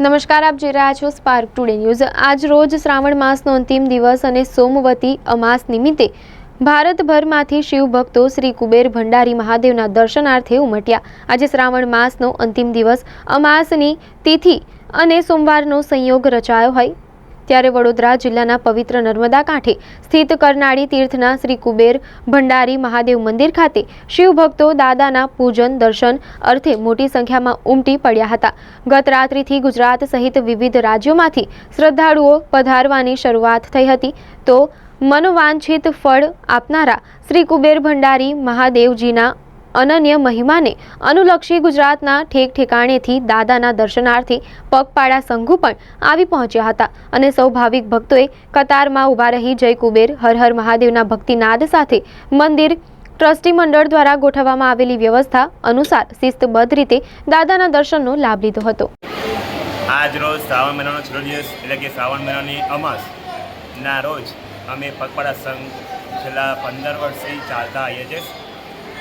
નમસ્કાર, આપ જોઈ રહ્યા છો સ્પાર્ક ટુડે ન્યૂઝ આજ રોજ શ્રાવણ માસનો અંતિમ દિવસ અને સોમવતી અમાસ નિમિત્તે ભારતભરમાંથી શિવભક્તો શ્રી કુબેર ભંડારી મહાદેવના દર્શનાર્થે ઉમટ્યા. આજે શ્રાવણ માસનો અંતિમ દિવસ અમાસની તિથિ અને સોમવારનો સંયોગ રચાયો હોય ત્યારે વડોદરા જિલ્લાના પવિત્ર નર્મદા કાંઠે સ્થિત કરનાળી તીર્થના શ્રી કુબેર ભંડારી મહાદેવ મંદિર ખાતે શિવભક્તો દાદાના પૂજન, દર્શન અર્થે મોટી સંખ્યામાં ઉમટી પડ્યા હતા. ગત રાત્રિથી ગુજરાત સહિત વિવિધ રાજ્યોમાંથી શ્રદ્ધાળુઓ પધારવાની શરૂઆત થઈ હતી. તો મનોવાંછિત ફળ આપનારા શ્રી કુબેર ભંડારી મહાદેવજીના અનન્ય મહિમાને અનુલક્ષી ગુજરાતના ઠેક ઠેકાણેથી દાદાના દર્શનાર્થે પગપાળા સંઘો પણ આવી પહોંચ્યા હતા અને સૌ ભાવિક ભક્તોએ કતારમાં ઊભા રહી જય કુબેર, હર હર મહાદેવના ભક્તિનાદ સાથે મંદિર ટ્રસ્ટી મંડળ દ્વારા ગોઠવવામાં આવેલી વ્યવસ્થા અનુસાર શિસ્તબદ્ધ રીતે દાદાના દર્શનનો લાભ લીધો હતો. આજ રોજ શ્રાવણ મહિનાનો છેલ્લો દિવસ એટલે કે શ્રાવણ મહિનાની અમાસના રોજ અમે પગપાળા સંઘ છેલ્લા પંદર વર્ષથી ચાલતા આવીએ છીએ.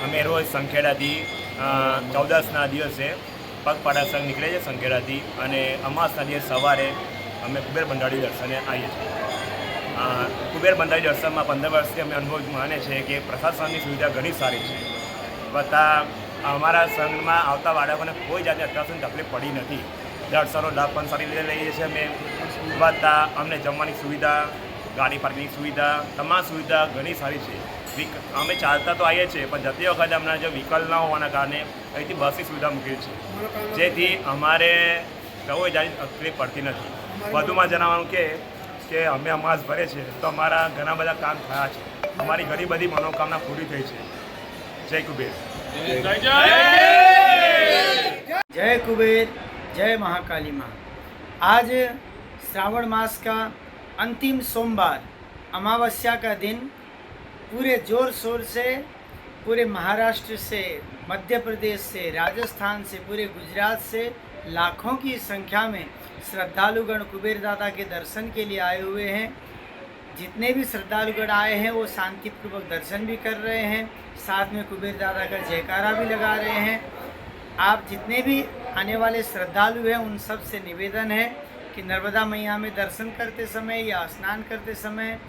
અમે રોજ સંખેડાથી ચૌદસના દિવસે પગપાળા સંઘ નીકળે છે સંખેડાથી અને અમાસના દિવસે સવારે અમે કુબેર બંધાળી દર્શને આવીએ છીએ. કુબેર બંધાળી દર્શનમાં પંદર વર્ષથી અમે અનુભવ માને છે કે પ્રશાસનની સુવિધા ઘણી સારી છે. વત્તા અમારા સંઘમાં આવતા બાળકોને કોઈ જાતની સુધી તકલીફ પડી નથી. દર્શનનો લાભ પણ સારી રીતે લઈએ છીએ અમે. વત્તા અમને જમવાની સુવિધા, ગાડી પાર્કિંગની સુવિધા, તમામ સુવિધા ઘણી સારી છે. વિક- અમે ચાલતા તો આવીએ છીએ પણ જતી વખતે અમને જો વ્હીકલ ના હોવાના કારણે અહીંથી બસની સુવિધા મૂકેલી છે જેથી અમારે કોઈ જાતની તકલીફ પડતી નથી વધુમાં જણાવવાનું કે કે અમે અમાસ ભરે છે તો અમારા ઘણા બધા કામ થયા છે અમારી ઘણી બધી મનોકામના પૂરી થઈ છે જય કુબેર जय कुबेर जय महाकाली माँ आज श्रावण मास का अंतिम सोमवार अमावस्या का दिन पूरे ज़ोर शोर से, पूरे महाराष्ट्र से, मध्य प्रदेश से, राजस्थान से, पूरे गुजरात से लाखों की संख्या में श्रद्धालुगण कुबेर दादा के दर्शन के लिए आए हुए हैं। जितने भी श्रद्धालुगण आए हैं, वो शांतिपूर्वक दर्शन भी कर रहे हैं। साथ में कुबेर दादा का जयकारा भी लगा रहे हैं। आप जितने भी आने वाले श्रद्धालु हैं, उन सबसे निवेदन है कि नर्मदा मैया में दर्शन करते समय या स्नान करते समय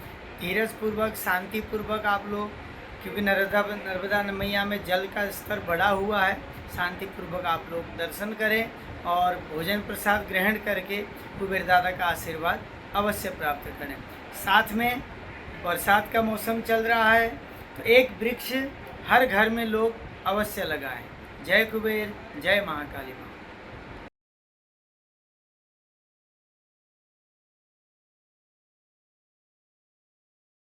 धीरज पूर्वक शांति पूर्वक आप लोग, क्योंकि नर्मदा नर्मदा मैया में जल का स्तर बढ़ा हुआ है शांति पूर्वक आप लोग दर्शन करें और भोजन प्रसाद ग्रहण करके कुबेर दादा का आशीर्वाद अवश्य प्राप्त करें। साथ में बरसात का मौसम चल रहा है तो एक वृक्ष हर घर में लोग अवश्य लगाएँ। जय कुबेर, जय महाकाली माँ